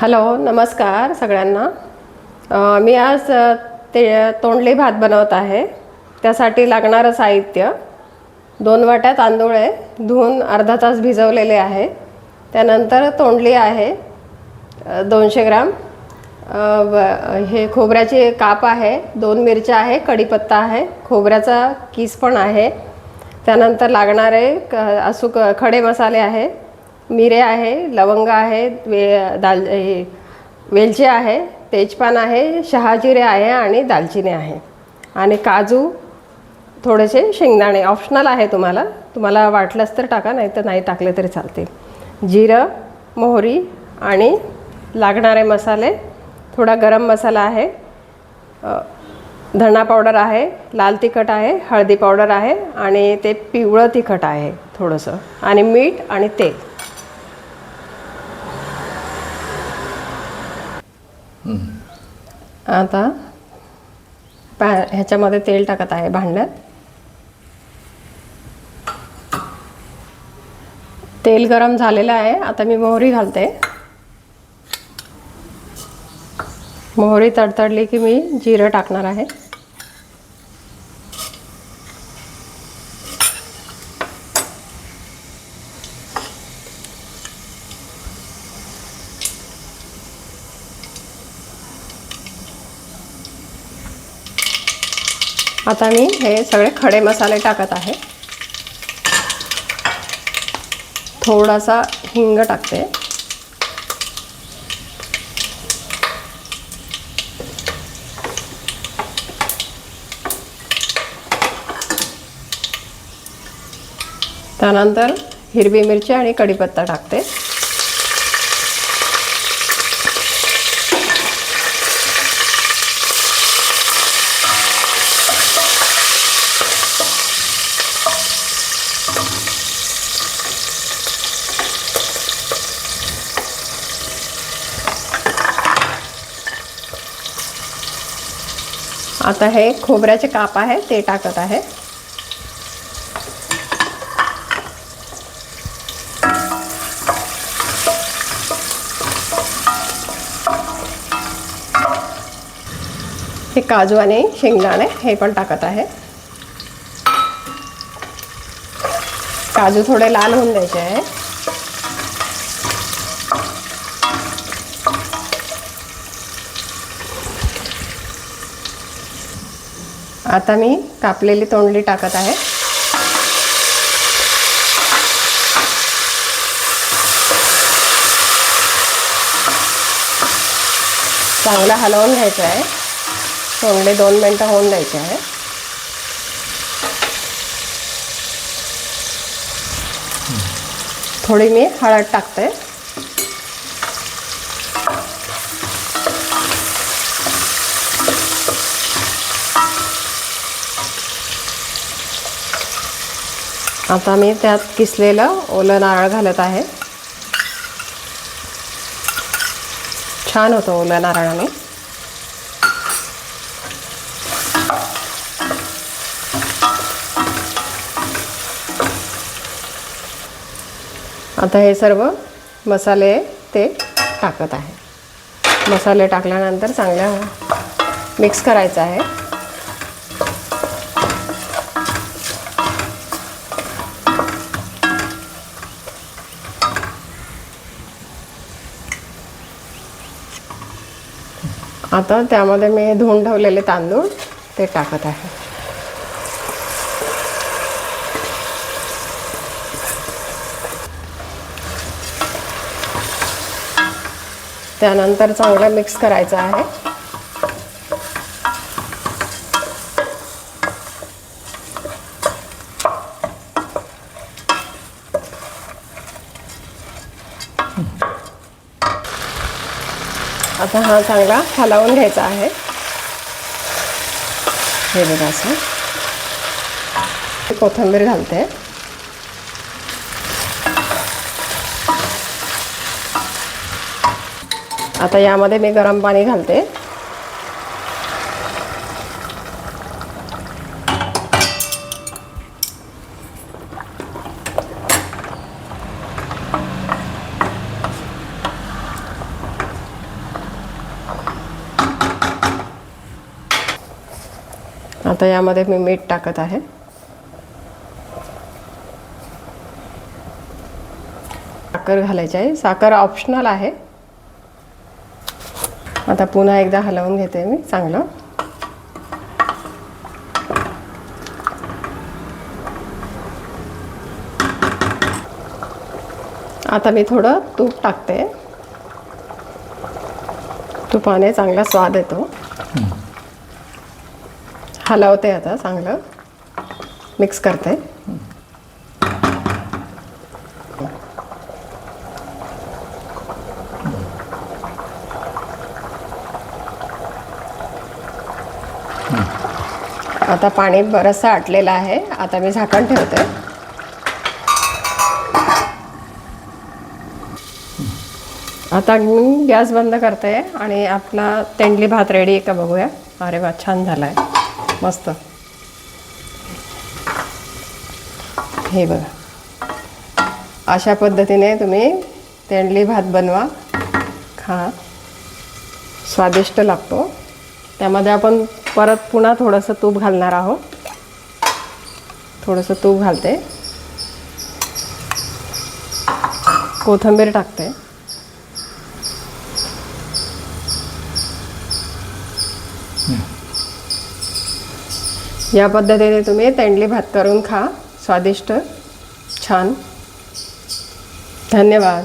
Hello नमस्कार सगळ्यांना. मी आज ते तोंडली भात बनवत आहे. त्यासाठी लागणारं साहित्य दोन वाट्या तांदूळ आहे धुवून अर्धा तास भिजवलेले आहे. त्यानंतर तोंडली आहे दोनशे ग्राम. हे खोबऱ्याचे काप आहे दोन मिरच्या आहे कढीपत्ता आहे खोबऱ्याचा किस पण आहे. त्यानंतर लागणारे क असूक खडे मसाले आहे मिरे आहे लवंग आहे वे दाल हे वेलची आहे तेजपान आहे शहाजिरे आहे आणि दालचिनी आहे. आणि काजू थोडेसे शेंगदाणे ऑप्शनल आहे तुम्हाला. तुम्हाला वाटलंच तर टाका नाही तर नाही टाकले तरी चालते जिरं मोहरी आणि लागणारे मसाले. थोडा गरम मसाला आहे. धणा पावडर आहे लाल तिखट आहे हळदी पावडर आहे आणि ते पिवळं तिखट आहे थोडंसं. आणि मीठ आणि तेल. आता पॅ ह्याच्यामध्ये तेल टाकत आहे भांड्यात. तेल गरम झालेलं आहे. आता मी मोहरी घालते. मोहरी तडतडली की मी जिरं टाकणार आहे. आता मी हे सगळे खडे मसाले टाकत आहे. थोडासा हिंग टाकते. त्यानंतर हिरवी मिरची आणि कढीपत्ता टाकते. आता हे खोबऱ्याचे काप आहे ते टाकत आहे. हे काजू आणि शेंगदाणे हे पण टाकत आहे. काजू थोडे लाल होऊन द्यायचे आहे. आता मी कापलेली तोंडली टाकत आहे. चांगलं हलवून घ्यायचं आहे. तोंडले दोन मिनटं होऊन द्यायचे आहे. थोडी मी हळद टाकते. आता मी त्यात किसलेलं ओलं नारळ घालत आहे. छान होतं ओलं नारळाने. आता हे सर्व मसाले ते टाकत आहे. मसाले टाकल्यानंतर चांगल्या मिक्स करायचं आहे. आता त्यामध्ये मी धुवून ठेवलेले तांदूळ ते टाकत आहे. त्यानंतर चांगलं मिक्स करायचं आहे. आता हा चांगला हलवून घ्यायचा आहे. हे बघा असं. कोथिंबीर घालते. आता यामध्ये मी गरम पाणी घालते. आता यामध्ये मी मीठ टाकत आहे. साखर घालायची आहे. साखर ऑप्शनल आहे. आता पुन्हा एकदा हलवून घेते मी चांगलं. आता मी थोडं तूप टाकते. तुपाने चांगला स्वाद येतो. हलवते आता चांगलं. मिक्स करते. आता पाणी बरंचसं आटलेलं आहे. आता मी झाकण ठेवते. आता मी गॅस बंद करते आणि आपला तेंडली भात रेडी आहे का बघूया. अरे वा छान झाला आहे मस्त. हे बघा. अशा पद्धतीने तुम्ही तेंडली भात बनवा. खा. स्वादिष्ट लागतो. त्यामध्ये आपण परत पुन्हा थोडंसं तूप घालणार आहोत. थोडंसं तूप घालते. कोथिंबीर टाकते. या पद्धतीने तुम्ही तेंडली भात करून खा. स्वादिष्ट. छान. धन्यवाद.